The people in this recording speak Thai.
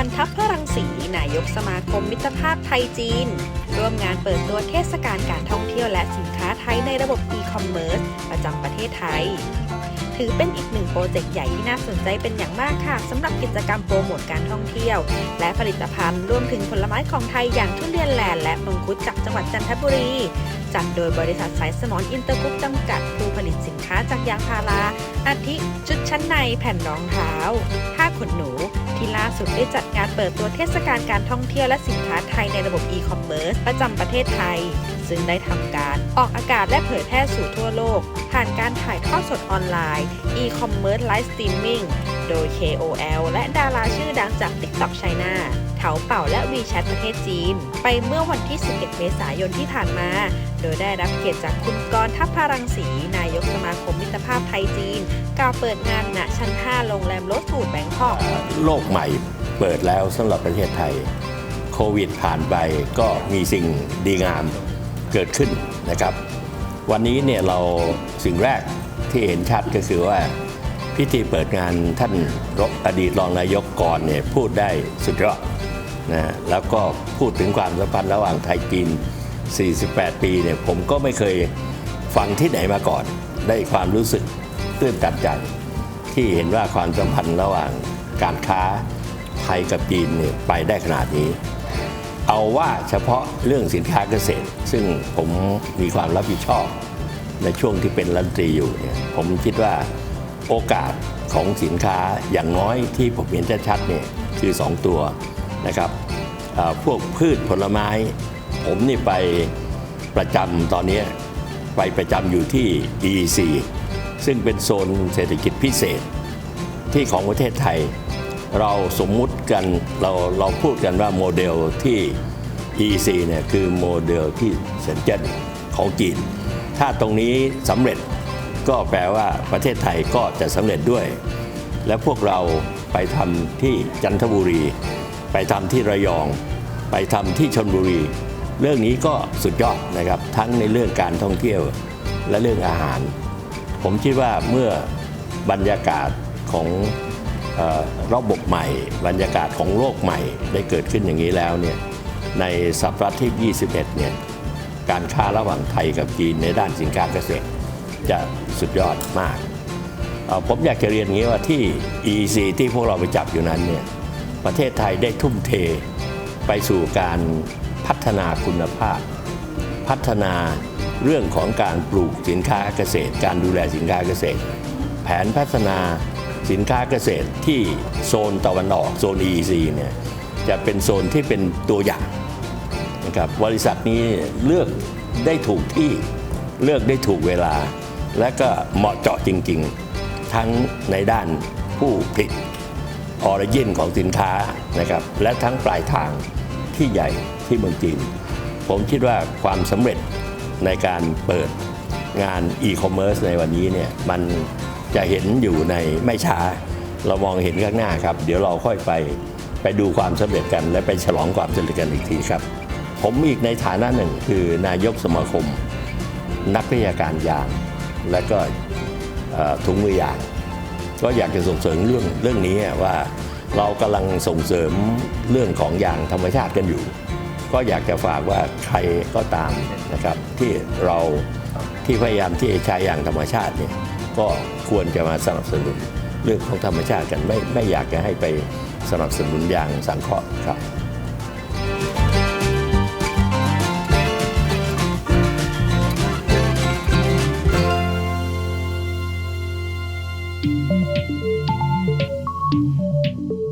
รณ์ทัพพรังสีนายกสมาคมมิตรภาพไทยจีน ร่วมงานเปิดตัวเทศกาลการท่องเที่ยวและสินค้าไทยในระบบอีคอมเมิร์ซประจำประเทศไทย ถือเป็นอีกหนึ่งโปรเจกต์ใหญ่ที่น่าสนใจเป็นอย่างมากค่ะสำหรับกิจกรรมโปรโมทการท่องเที่ยว และผลิตภัณฑ์รวมถึงผลไม้ของไทยอย่างทุเรียนแลนด์และมังคุดจากจังหวัดจันทบุรีจัดโดยบริษัทสายสมอนอินเตอร์กรุ๊ปจำกัด ผู้ผลิตสินค้าจากยางพาราอาทิชุดชั้นในแผ่นรองเท้าผ้าขนหนู ที่ล่าสุดได้จัดงานเปิดตัวเทศกาลการท่องเที่ยวและสินค้าไทยในระบบอีคอมเมิร์ซประจำประเทศไทย ซึ่งได้ทำการออกอากาศและเผยแพร่สู่ทั่วโลก ผ่านการถ่ายทอดสดออนไลน์ e-commerce live streaming โดย KOL และดาราชื่อดังจาก TikTok China เถาเป่าและ WeChat ประเทศจีน ไปเมื่อวันที่ 11 เมษายนที่ผ่านมา โดยได้รับเกียรติจากคุณกรทัพพรังสี นายกสมาคมมิตรภาพไทยจีน กล่าวเปิดงานณชั้น 5 โรงแรมโรสฟูดแบงคอก โลกใหม่เปิดแล้วสำหรับประเทศไทย โควิดผ่านไปก็มีสิ่งดีงาม เกิดขึ้นนะครับ วันนี้เนี่ยเราสิ่งแรกที่เห็นชัดก็คือว่าพิธีเปิดงานท่านอดีตรองนายกก่อนเนี่ยพูดได้สุดยอดนะแล้วก็พูดถึงความสัมพันธ์ระหว่างไทยจีน 48 ปีเนี่ยผมก็ไม่เคยฟังที่ไหนมาก่อน ได้ความรู้สึกตื้นตันใจที่เห็นว่าความสัมพันธ์ระหว่างการค้าไทยกับจีนเนี่ยไปได้ขนาดนี้ เอาว่าเฉพาะเรื่องสินค้าเกษตร ซึ่งผมมีความรับผิดชอบ ในช่วงที่เป็นรัฐมนตรีอยู่เนี่ยผมคิดว่าโอกาสของสินค้าอย่างน้อยที่ผมเห็นชัดๆเนี่ยคือ 2 ตัวนะครับพวกพืชผลไม้ ผมนี่ไปประจำตอนนี้ไปประจำอยู่ที่ EEC ซึ่งเป็นโซนเศรษฐกิจพิเศษที่ของประเทศไทย เราสมมุติกันเราเราพูดกันว่าโมเดลที่ EC เนี่ยคือโมเดลที่เซนเจนของจีน ถ้าตรงนี้สำเร็จก็แปลว่าประเทศไทยก็จะสำเร็จด้วย และพวกเราไปทำที่จันทบุรี ไปทำที่ระยอง ไปทำที่ชนบุรี เรื่องนี้ก็สุดยอดนะครับ ทั้งในเรื่องการท่องเที่ยวและเรื่องอาหาร ผมคิดว่าเมื่อบรรยากาศของ ระบบใหม่บรรยากาศของโลกใหม่ได้เกิดขึ้นอย่างนี้แล้วเนี่ยในสัปดาห์ที่ 21 เนี่ยการค้าระหว่างไทยกับจีนในด้านสินค้าเกษตร จะสุดยอดมาก ผมอยากจะเรียนงี้ว่าที่ EC ที่พวกเราไปจับอยู่นั้นเนี่ยประเทศไทยได้ทุ่มเทไปสู่การพัฒนาคุณภาพ พัฒนาเรื่องของการปลูกสินค้าเกษตร การดูแลสินค้าเกษตร แผนพัฒนา สินค้าเกษตรที่โซนตะวันออกโซน EEC เนี่ยจะเป็นโซนที่เป็นตัวอย่างนะครับบริษัทนี้เลือกได้ถูกที่เลือกได้ถูกเวลา และก็เหมาะเจาะจริง ๆ ทั้งในด้านผู้ผลิตออริจินของสินค้านะครับและทั้งปลายทางที่ใหญ่ที่เมืองจีน ผมคิดว่าความสำเร็จในการเปิดงานอีคอมเมิร์ซในวันนี้เนี่ยมัน จะเห็นอยู่ในไม่ช้า เรามองเห็นข้างหน้าครับ เดี๋ยวเราค่อยไปไปดูความสำเร็จกัน และไปฉลองความสำเร็จกันอีกทีครับ ผมอีกในฐานะหนึ่งคือนายกสมาคม นักวิทยาการยาง และก็เอ่อถุงมือยาง ก็อยากจะส่งเสริมเรื่องเรื่องนี้ว่าเรากำลังส่งเสริมเรื่องของยางธรรมชาติกันอยู่ ก็อยากจะฝากว่าใครก็ตามนะครับที่เราที่พยายามที่จะใช้ยางธรรมชาติเนี่ย ก็ควรจะมาสนับสนุนเรื่องของธรรมชาติกันไม่ไม่อยากจะให้ไปสนับสนุนยางสังเคราะห์ครับค